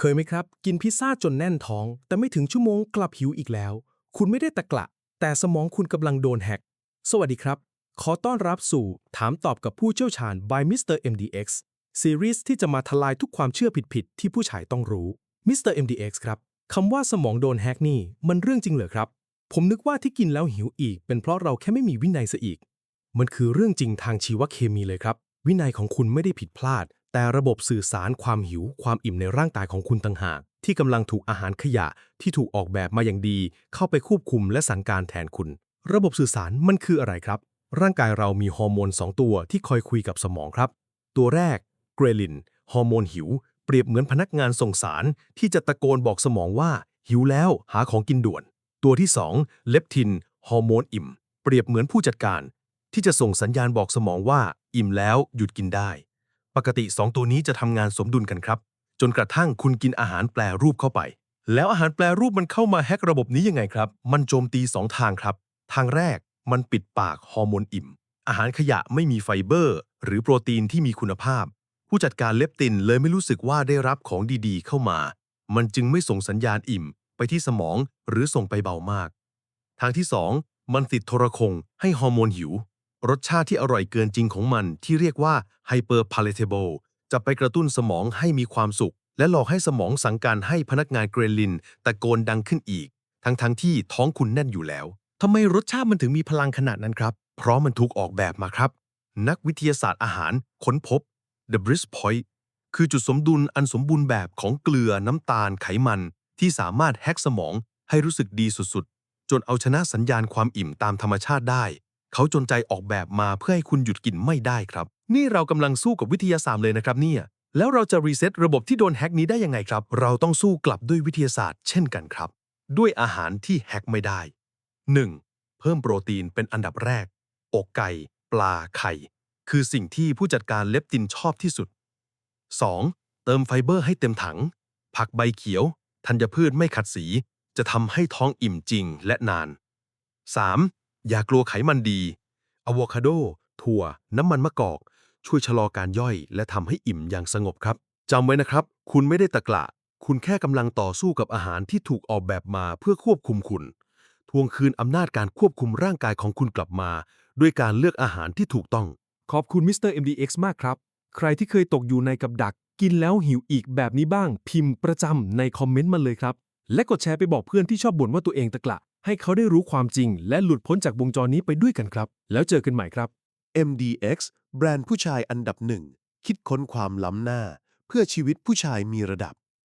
เคยไหมครับ กินพิซซ่าจนแน่นท้อง แต่ไม่ถึงชั่วโมงกลับหิวอีกแล้ว คุณไม่ได้ตะกละ แต่สมองคุณกำลังโดนแฮก สวัสดีครับ ขอต้อนรับสู่ถามตอบกับผู้เชี่ยวชาญ by Mr. MDX ซีรีส์ที่จะมาทลายทุกความเชื่อผิดๆที่ผู้ชายต้องรู้ Mr. MDX ครับคำว่าสมองโดนแฮกนี่มันเรื่องจริงเหรอครับ ผมนึกว่าที่กินแล้วหิวอีก เป็นเพราะเราแค่ไม่มีวินัยซะอีก มันคือเรื่องจริงทางชีวเคมีเลยครับ วินัยของคุณไม่ได้ผิดพลาด แต่ระบบสื่อสารความหิวความอิ่มในร่างกายของคุณต่างหาก ที่กำลังถูกอาหารขยะที่ถูกออกแบบมาอย่างดี เข้าไปควบคุมและสั่งการแทนคุณ ระบบสื่อสารมันคืออะไรครับ ร่างกายเรามีฮอร์โมน 2 ตัวที่คอยคุยกับสมองครับ ตัวแรกเกรลินฮอร์โมนหิว เปรียบเหมือนพนักงานส่งสาร ที่จะตะโกนบอกสมองว่า หิวแล้วหาของกินด่วน ตัวที่ 2 เลปทินฮอร์โมนอิ่ม เปรียบเหมือนผู้จัดการ ที่จะส่งสัญญาณบอกสมองว่า อิ่มแล้วหยุดกินได้ ปกติ 2 ตัวนี้จะทำงานสมดุลกันครับ จนกระทั่งคุณกินอาหารแปรรูปเข้าไป แล้วอาหารแปรรูปมันเข้ามาแฮกระบบนี้ยังไงครับ มันโจมตี 2 ทางครับ ทางแรกมันปิดปากฮอร์โมนอิ่ม อาหารขยะไม่มีไฟเบอร์ หรือโปรตีนที่มีคุณภาพ ผู้จัดการเลปตินเลยไม่รู้สึกว่าได้รับของดีๆ เข้ามา มันจึงไม่ส่งสัญญาณอิ่ม ไปที่สมองหรือส่งไปเบามาก ทางที่ 2 มันติดโทรคงให้ฮอร์โมนหิว รสชาติที่อร่อยเกินจริงของมันที่เรียกว่า hyper palatable จะไปกระตุ้นสมองให้มีความสุข และหลอกให้สมองสั่งการให้พนักงานเกรลินตะโกนดังขึ้นอีก ทั้งๆทที่ท้องคุณแน่นอยู่แล้วทำไมรสชาติมันถึงมีพลังขนาดนั้นครับ เพราะมันถูกออกแบบมาครับ นักวิทยาศาสตร์อาหารค้นพบ The Brisk Point คือจุดสมดุลอันสมบูรณ์แบบของเกลือน้ำตาลไขมัน ที่สามารถแฮกสมองให้รู้สึกดีสุดๆ จนเอาชนะสัญญาณความอิ่มตามธรรมชาติได้ เขาจนใจออกแบบมาเพื่อให้คุณหยุดกินไม่ได้ครับ นี่เรากำลังสู้กับวิทยาศาสตร์เลยนะครับเนี่ยแล้วเราจะรีเซ็ตระบบที่โดนแฮกนี้ได้ยังไงครับ เราต้องสู้กลับด้วยวิทยาศาสตร์ เช่นกันครับ ด้วยอาหารที่แฮกไม่ได้ 1. เพิ่มโปรตีนเป็นอันดับแรก อกไก่ ปลาไข่ คือสิ่งที่ผู้จัดการเลปตินชอบที่สุด 2. เติมไฟเบอร์ให้เต็มถัง ผักใบเขียว ธัญพืชไม่ขัดสี จะทำให้ท้องอิ่มจริงและนาน 3. อย่ากลัวไขมันดีอะโวคาโด ถั่ว น้ำมันมะกอก ช่วยชะลอการย่อย และทำให้อิ่มอย่างสงบครับจำไว้นะครับ คุณไม่ได้ตะกละ คุณแค่กำลังต่อสู้กับอาหารที่ถูกออกแบบมาเพื่อควบคุมคุณ ทวงคืนอำนาจการควบคุมร่างกายของคุณกลับมา ด้วยการเลือกอาหารที่ถูกต้อง ขอบคุณมิสเตอร์ MDX มากครับ ใครที่เคยตกอยู่ในกับดัก กินแล้วหิวอีกแบบนี้บ้าง พิมพ์ประจำในคอมเมนต์มาเลยครับ และกดแชร์ไปบอกเพื่อนที่ชอบบ่นว่าตัวเองตะกละให้เขาได้รู้ความจริง และหลุดพ้นจากวงจรนี้ไปด้วยกันครับ แล้วเจอกันใหม่ครับ MDX แบรนด์ผู้ชายอันดับหนึ่ง คิดค้นความล้ำหน้า เพื่อชีวิตผู้ชายมีระดับ